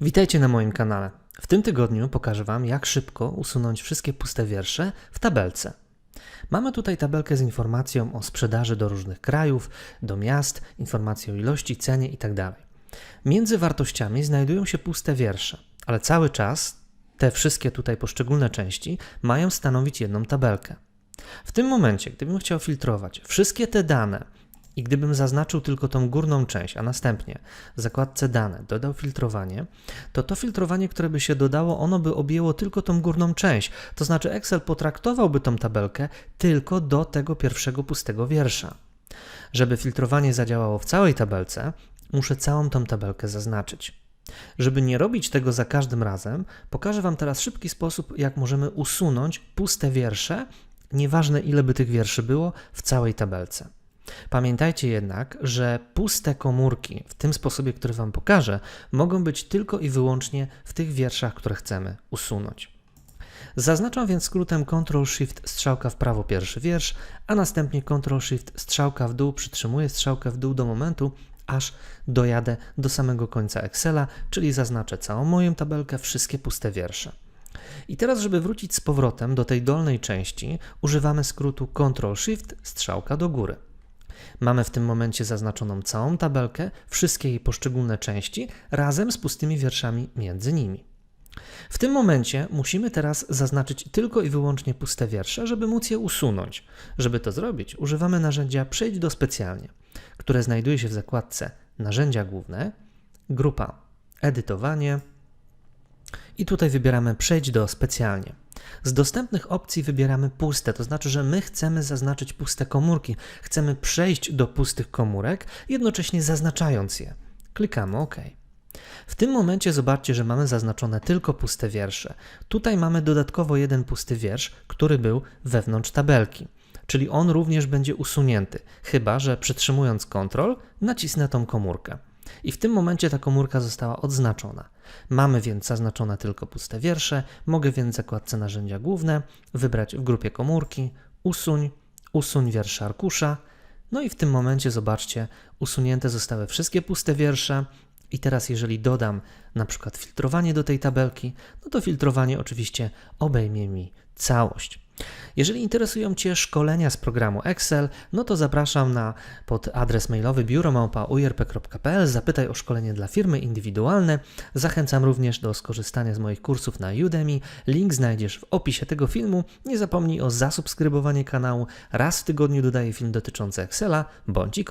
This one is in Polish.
Witajcie na moim kanale. W tym tygodniu pokażę Wam, jak szybko usunąć wszystkie puste wiersze w tabelce. Mamy tutaj tabelkę z informacją o sprzedaży do różnych krajów, do miast, informacje o ilości, cenie itd. Między wartościami znajdują się puste wiersze, ale cały czas te wszystkie tutaj poszczególne części mają stanowić jedną tabelkę. W tym momencie, gdybym chciał filtrować wszystkie te dane i gdybym zaznaczył tylko tą górną część, a następnie w zakładce dane dodał filtrowanie, to to filtrowanie, które by się dodało, ono by objęło tylko tą górną część. To znaczy Excel potraktowałby tą tabelkę tylko do tego pierwszego pustego wiersza. Żeby filtrowanie zadziałało w całej tabelce, muszę całą tą tabelkę zaznaczyć. Żeby nie robić tego za każdym razem, pokażę Wam teraz szybki sposób, jak możemy usunąć puste wiersze, nieważne ile by tych wierszy było, w całej tabelce. Pamiętajcie jednak, że puste komórki w tym sposobie, który Wam pokażę, mogą być tylko i wyłącznie w tych wierszach, które chcemy usunąć. Zaznaczam więc skrótem Ctrl-Shift strzałka w prawo pierwszy wiersz, a następnie Ctrl-Shift strzałka w dół, przytrzymuję strzałkę w dół do momentu, aż dojadę do samego końca Excela, czyli zaznaczę całą moją tabelkę, wszystkie puste wiersze. I teraz, żeby wrócić z powrotem do tej dolnej części, używamy skrótu Ctrl-Shift strzałka do góry. Mamy w tym momencie zaznaczoną całą tabelkę, wszystkie jej poszczególne części, razem z pustymi wierszami między nimi. W tym momencie musimy teraz zaznaczyć tylko i wyłącznie puste wiersze, żeby móc je usunąć. Żeby to zrobić, używamy narzędzia Przejdź do specjalnie, które znajduje się w zakładce Narzędzia główne, grupa Edytowanie i tutaj wybieramy Przejdź do specjalnie. Z dostępnych opcji wybieramy puste, to znaczy, że my chcemy zaznaczyć puste komórki, chcemy przejść do pustych komórek, jednocześnie zaznaczając je. Klikamy OK. W tym momencie zobaczcie, że mamy zaznaczone tylko puste wiersze. Tutaj mamy dodatkowo jeden pusty wiersz, który był wewnątrz tabelki. Czyli on również będzie usunięty, chyba że przytrzymując Ctrl nacisnę tą komórkę. I w tym momencie ta komórka została odznaczona. Mamy więc zaznaczone tylko puste wiersze, mogę więc w zakładce narzędzia główne wybrać w grupie komórki, usuń, usuń wiersze arkusza, no i w tym momencie zobaczcie, usunięte zostały wszystkie puste wiersze, i teraz, jeżeli dodam na przykład filtrowanie do tej tabelki, no to filtrowanie oczywiście obejmie mi całość. Jeżeli interesują Cię szkolenia z programu Excel, no to zapraszam na pod adres mailowy biuromałpa.urp.pl. Zapytaj o szkolenie dla firmy indywidualne. Zachęcam również do skorzystania z moich kursów na Udemy. Link znajdziesz w opisie tego filmu. Nie zapomnij o zasubskrybowaniu kanału. Raz w tygodniu dodaję film dotyczący Excela. Bądź